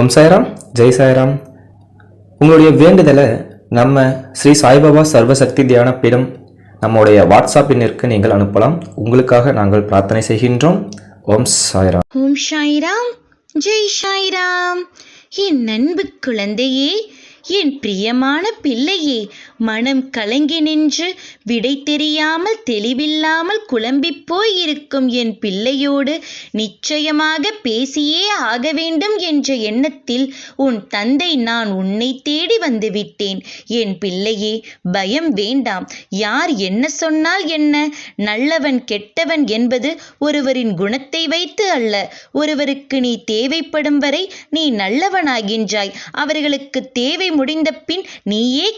ஓம் சாய்ராம் ஜெய் சாய்ராம். உங்களுடைய வேண்டுதலை நம்ம ஸ்ரீ சாய்பாபா சர்வசக்தி தியான பீடம் நம்முடைய வாட்ஸ்அப் எண்ணிற்கு நீங்கள் அனுப்பலாம். உங்களுக்காக நாங்கள் பிரார்த்தனை செய்கின்றோம். ஓம் சாய்ராம். ஓம் சாய்ராம் ஜெய் சாய்ராம். என் அன்பு குழந்தையே என் பிரியமான பிள்ளையே மனம் கலங்கி நின்று விடை தெரியாமல் தெளிவில்லாமல் குழம்பிப் போய் இருக்கும் என் பிள்ளையோடு நிச்சயமாக பேசியே ஆக வேண்டும் என்ற எண்ணத்தில் உன் தந்தை நான் உன்னை தேடி வந்துவிட்டேன் என் பிள்ளையே பயம் வேண்டாம். யார் என்ன சொன்னால் என்ன? நல்லவன் கெட்டவன் என்பது ஒருவரின் குணத்தை வைத்து அல்ல. ஒருவருக்கு நீ தேவைப்படும் வரை நீ நல்லவனாகின்றாய். அவர்களுக்கு தேவை முடிந்த பின் நீயே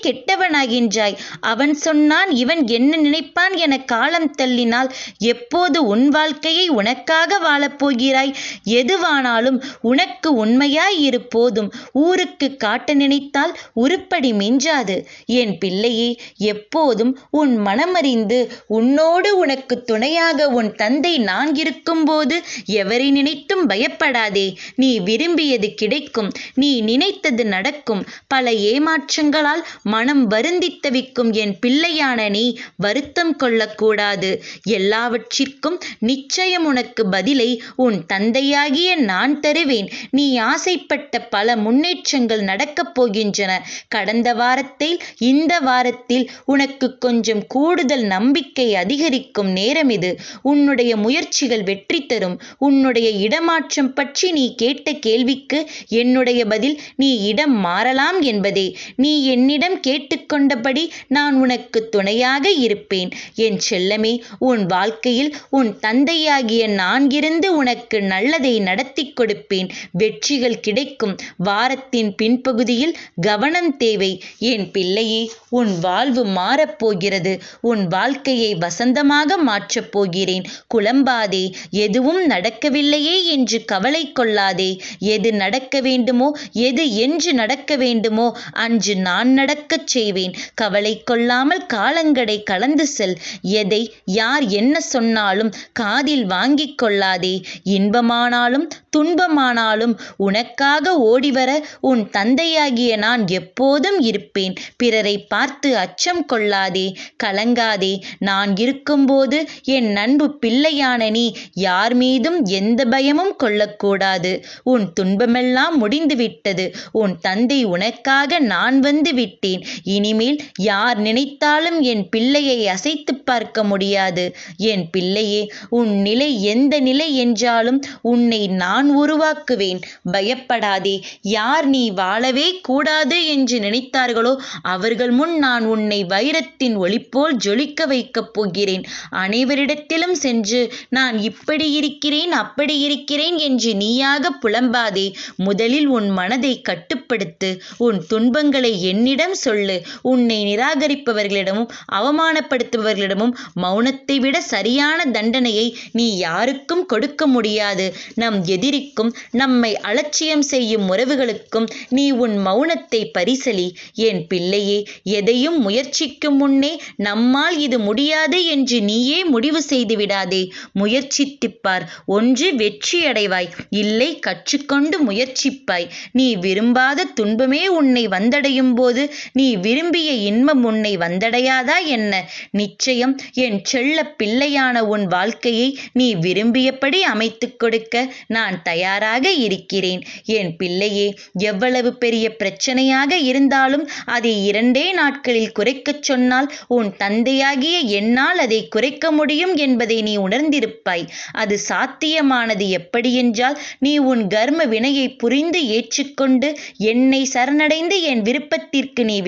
கெட்டவனாகின்றாய் அவன் சொன்னான் இவன் என்ன நினைப்பான்? என காலம் தள்ளினால் எப்போது உன் வாழ்க்கையை உனக்காக வாழப்போகிறாய் எதுவானாலும் உனக்கு உண்மையாய் இரு போதும். ஊருக்கு காட்ட நினைத்தால் உருப்படி மிஞ்சாது. என் பிள்ளையே எப்போதும் உன் மனமறிந்து உன்னோடு உனக்கு துணையாக உன் தந்தை நான் இருக்கும்போது எவரை நினைத்தும் பயப்படாதே. நீ விரும்பியது கிடைக்கும். நீ நினைத்தது நடக்கும். பல ஏமாற்றங்களால் மனம் வருந்தித் தவிக்கும் என் பிள்ளையான நீ வருத்தம் கொள்ளக்கூடாது. எல்லாவற்றிற்கும் நிச்சயம் உனக்கு பதிலை உன் தந்தையாகிய நான் தருவேன். நீ ஆசைப்பட்ட பல முன்னேற்றங்கள் நடக்கப் போகின்றன. கடந்த வாரத்தில் இந்த வாரத்தில் உனக்கு கொஞ்சம் கூடுதல் நம்பிக்கை அதிகரிக்கும் நேரம் இது. உன்னுடைய முயற்சிகள் வெற்றி தரும். உன்னுடைய இடமாற்றம் பற்றி நீ கேட்ட கேள்விக்கு என்னுடைய பதில் நீ இடம் மாறலாம் என்பதே. நீ என்னிடம் கேட்டுக்கொண்ட கேட்டுக்கொண்டபடி நான் உனக்கு துணையாக இருப்பேன். என் செல்லமே உன் வாழ்க்கையில் உன் தந்தையாகிய நான் இருந்து உனக்கு நல்லதை நடத்தி கொடுப்பேன். வெற்றிகள் கிடைக்கும். வாரத்தின் பின்பகுதியில் கவனம் தேவை. என் பிள்ளையே உன் வாழ்வு மாறப்போகிறது உன் வாழ்க்கையை வசந்தமாக மாற்றப் போகிறேன். குழம்பாதே எதுவும் நடக்கவில்லையே என்று கவலை கொள்ளாதே. எது நடக்க வேண்டுமோ எது என்று நடக்க வேண்டுமோ அன்று நான் நடக்கச் செய்வேன். கவலை கொள்ளாமல் காலங்களை கலந்து செல். எதை யார் என்ன சொன்னாலும் காதில் வாங்கிக் கொள்ளாதே. இன்பமானாலும் துன்பமானாலும் உனக்காக ஓடிவர உன் தந்தையாகிய நான் எப்போதும் இருப்பேன். பிறரை பார்த்து அச்சம் கொள்ளாதே. கலங்காதே. நான் இருக்கும்போது என் நண்பு பிள்ளையான நீ யார் மீதும் எந்த பயமும் கொள்ளக்கூடாது. உன் துன்பமெல்லாம் முடிந்துவிட்டது. உன் தந்தை உனக்காக நான் வந்து விட்டேன். இனிமே இனிமேல் யார் நினைத்தாலும் என் பிள்ளையை அசைத்து பார்க்க முடியாது. என் பிள்ளையே உன் நிலை எந்த நிலை என்றாலும் உன்னை நான் உருவாக்குவேன். பயப்படாதே யார் நீ வாழவே கூடாது என்று நினைத்தார்களோ அவர்கள் முன் நான் உன்னை வைரத்தின் ஒளிப்போல் ஜொலிக்க வைக்கப் போகிறேன். அனைவரிடத்திலும் சென்று நான் இப்படி இருக்கிறேன் அப்படி இருக்கிறேன் என்று நீயாக புலம்பாதே முதலில் உன் மனதை கட்டுப்படுத்து உன் துன்பங்களை என்னிடம் சொல்லு உன்னை நிராகரிப்பவர்களிடமும் அவமானப்படுத்துபவர்களிடமும் மௌனத்தை விட சரியான தண்டனையை நீ யாருக்கும் கொடுக்க முடியாது. நம் எதிரிக்கும் நம்மை அலட்சியம் செய்யும் உறவுகளுக்கும் நீ உன் மௌனத்தை பரிசலி. என் பிள்ளையே எதையும் முயற்சிக்கும் முன்னே நம்மால் இது முடியாது என்று நீயே முடிவு செய்து விடாதே. முயற்சித்துப்பார் ஒன்று வெற்றி அடைவாய் இல்லை கற்றுக்கொண்டு முயற்சிப்பாய். நீ விரும்பாத துன்பமே உன்னை வந்தடையும் போது நீ விரும்பிய இன்பம் உன்னை வந்தடையாதா என்ன? நிச்சயம் என் செல்ல பிள்ளையான உன் வாழ்க்கையை நீ விரும்பியபடி அமைத்துக் கொடுக்க நான் தயாராக இருக்கிறேன். என் பிள்ளையே எவ்வளவு பெரிய பிரச்சனையாக இருந்தாலும் அதை இரண்டே நாட்களில் குறைக்கச் சொன்னால் உன் தந்தையாகிய என்னால் அதை குறைக்க முடியும் என்பதை நீ உணர்ந்திருப்பாய். அது சாத்தியமானது எப்படியென்றால் நீ உன் கர்ம வினையை புரிந்து ஏற்றுக்கொண்டு என்னை சரணடைந்து என் விருப்பத்திற்கு நீ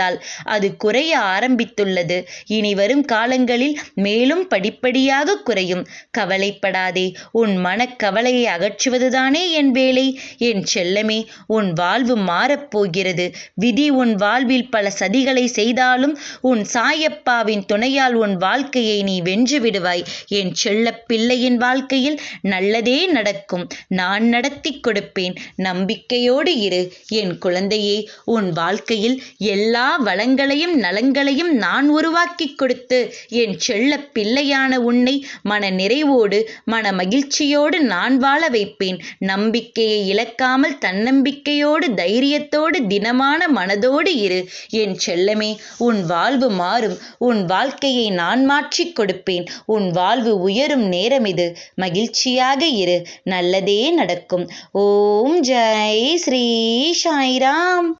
இருப்பதால் அது குறைய ஆரம்பித்துள்ளது. இனி வரும் காலங்களில் மேலும் படிப்படியாக குறையும். கவலைப்படாதே உன் மனக்கவலையை அகற்றுவதுதானே என் வேலை. என் செல்லமே உன் வாழ்வு மாறப்போகிறது. விதி உன் வாழ்வில் பல சதிகளை செய்தாலும் உன் சாயப்பாவின் துணையால் உன் வாழ்க்கையை நீ வென்று விடுவாய். என் செல்ல பிள்ளையின் வாழ்க்கையில் நல்லதே நடக்கும். நான் நடத்தி கொடுப்பேன். நம்பிக்கையோடு இரு. என் குழந்தையே உன் வாழ்க்கையில் எல்லா வளங்களையும் நலங்களையும் நான் உருவாக்கிக் கொடுத்து என் செல்ல பிள்ளையான உன்னை மன நிறைவோடு மன மகிழ்ச்சியோடு நான் வாழ வைப்பேன். நம்பிக்கையை இழக்காமல் தன்னம்பிக்கையோடு தைரியத்தோடு தினமான மனதோடு இரு. என் செல்லமே உன் வாழ்வு மாறும். உன் வாழ்க்கையை நான் மாற்றிக் கொடுப்பேன். உன் வாழ்வு உயரும் நேரம் இது. மகிழ்ச்சியாக இரு. நல்லதே நடக்கும். ஓம் ஜெய் ஸ்ரீ சாய்ராம்.